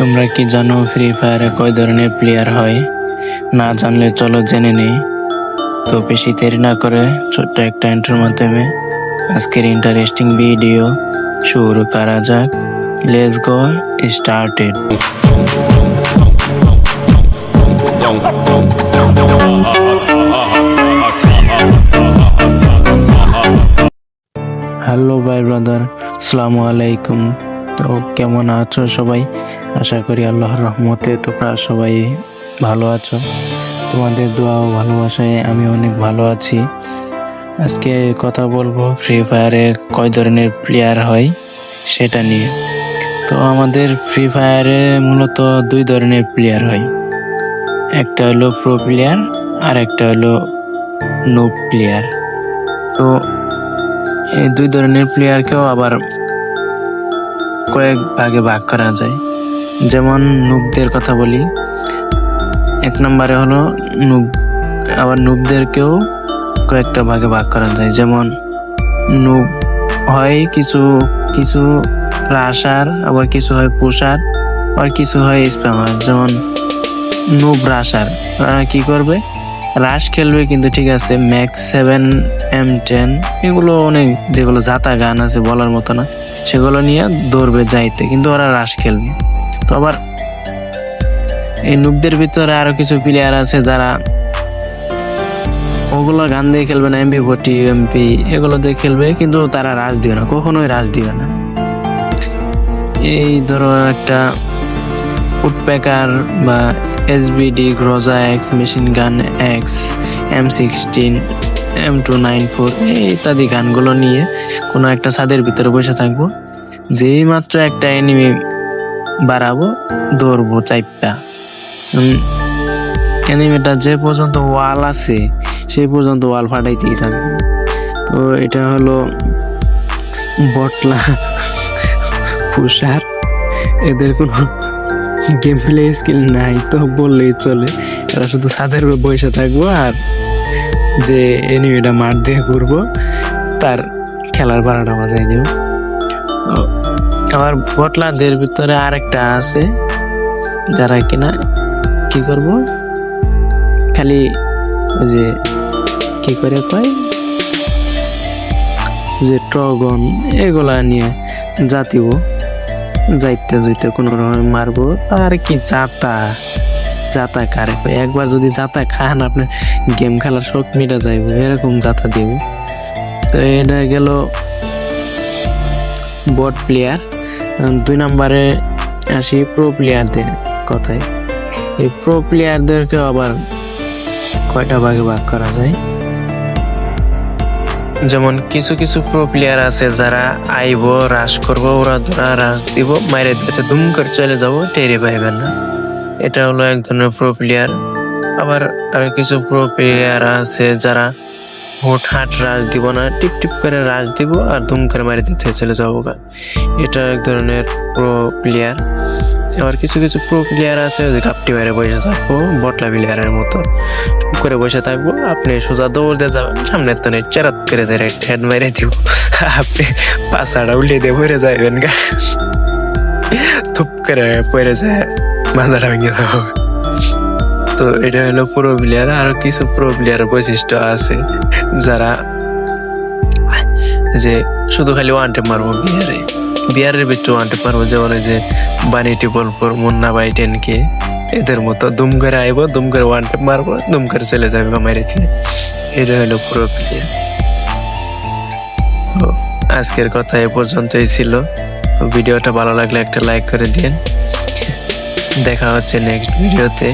তোমরা কি জানো ফ্রি ফায়ারে কয় ধরনের প্লেয়ার হয়? না জানলে চলো জেনে নেই। তো বেশি দেরি না করে ছোট্ট একটা এন্ট্রির মাধ্যমে আজকের ইন্টারেস্টিং ভিডিও শুরু করা যাক। লেটস গো স্টার্টেড হ্যালো ভাই ব্রাদার আসসালামু আলাইকুম তো কেমন আছো সবাই? আশা করি আল্লাহর রহমতে তোমরা সবাই ভালো আছো। তোমাদের দোয়া ও ভালোবাসায় আমি অনেক ভালো আছি। আজকে কথা বলব ফ্রি ফায়ারে কয় ধরনের প্লেয়ার হয় সেটা নিয়ে। তো আমাদের ফ্রি ফায়ারে মূলত দুই ধরনের প্লেয়ার হয়। একটা হলো প্রো প্লেয়ার আর একটা হলো নো প্লেয়ার তো এই দুই ধরনের প্লেয়ারকেও আবার কয়েক ভাগে ভাগ করা যায়। যেমন নুবদের কথা বলি। এক নম্বরে হলো নুব, আবার নুবদেরকেও কয়েকটা ভাগে ভাগ করা যায়। যেমন নুব হয় কিছু কিছু রাশার আবার কিছু হয় পুষার, আবার কিছু হয় স্প্যামার। যেমন নুব তারা কি করবে? রাশ খেলবে কিন্তু ঠিক আছে ম্যাক্স সেভেন এম টেন এগুলো অনেক যেগুলো জাতা গান আছে বলার মতো না, সেগুলো নিয়ে দৌড়বে যাইতে, কিন্তু ওরা রাশ খেলবে। তো আবার এই নুবদের ভিতরে আরও কিছু প্লেয়ার আছে যারা ওগুলো গান দিয়ে খেলবে না এমপি ফোর্টি এমপি এগুলো দিয়ে খেলবে, কিন্তু তারা রাশ দিবে না, কখনোই রাশ দিবে না। এই ধরো একটা উডপ্যাকার বা SVD Groza X machine gun X M sixteen M two nine four ইত্যাদি গানগুলো নিয়ে কোনো একটা ছাদের ভিতরে বসে থাকব। যেই মাত্র একটা এনিমি বাড়াবো দৌড়বো চাইপা এনিমিটা যে পর্যন্ত ওয়াল আছে, সেই পর্যন্ত ওয়াল ফাটাইতেই থাকবে। তো এটা হলো বটলা, পুষার। এদের কোনো গেম প্লে স্কিল নাই, তো বললেই চলে। এরা শুধু ছাদের উপর বসে থাকব আর যে এনিমিটা মার দিয়ে ঘুরবো, তার খেলার বারোটা বাজাই দেব আবার বটলাদের ভিতরে আরেকটা আছে, যারা কিনা, কি করব? খালি ওই যে কি করে কয়? যে ট্রগন এগুলা নিয়ে জাতিব যাইতে যাইতে কোনো মারবো। আর কি জাতা জাতা কারে? একবার যদি জাতা খান, আপনার গেম খেলার শখ মিটা যাইব। এরকম জাতা দেব। তো এটা গেল বট প্লেয়ার দুই নম্বরে আসি প্রো প্লেয়ারদের কথায়। এই প্রো প্লেয়ারদেরকে আবার কয়টা ভাগে ভাগ করা যায়? যেমন কিছু কিছু প্রো প্লেয়ার আছে যারা আইব রাশ করব, ওরা ধরা রাশ দিব, মাইরে দিতে দুম করে চলে যাব টেরে পাইবেন না। এটা হলো এক ধরনের প্রো প্লেয়ার আবার আর কিছু প্রো প্লেয়ার আছে যারা হুট হাট রাশ দিব না, টিপ টিপ করে রাশ দিব আর দুম করে মারি দিতে চলে যাব এটা এক ধরনের প্রো প্লেয়ার আবার কিছু কিছু প্রো প্লেয়ার আছে যে কাপটি বাইরে বসে থাকব বটলা প্লেয়ারের মতো। করে বসে থাকব, আপনি সোজা দৌড় দিয়ে যাবেন সামনের তো নেই, চেরাত করে ধরে হেড মেরে দিব। আপনি পাশাটা উল্টে দিয়ে পড়ে যাবেন গা। থুপ করে পড়ে যায়, মাথাটা ভেঙে যাব তো এটা হলো প্রো প্লেয়ার আরও কিছু প্রো প্লেয়ার বৈশিষ্ট্য আছে, যারা যে শুধু খালি ওয়ান টেপ মারবো বিহারে। বিহারের ভিতরে ওয়ান পারব যেমন ওই যে বানি টিপলপুর মুন্না বাই টেন কে এদের মতো দুম করে আইব দুম করে ওয়ান টেপ মারবো দুম করে চলে যাবে মাইরে দিয়ে এটা হলো পুরো প্লেয়ার আজকের কথা এ পর্যন্তই ছিল। ভিডিওটা ভালো লাগলে একটা লাইক করে দিন দেখা হচ্ছে নেক্সট ভিডিওতে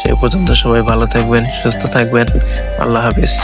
সে পর্যন্ত সবাই ভালো থাকবেন, সুস্থ থাকবেন। আল্লাহ হাফিজ।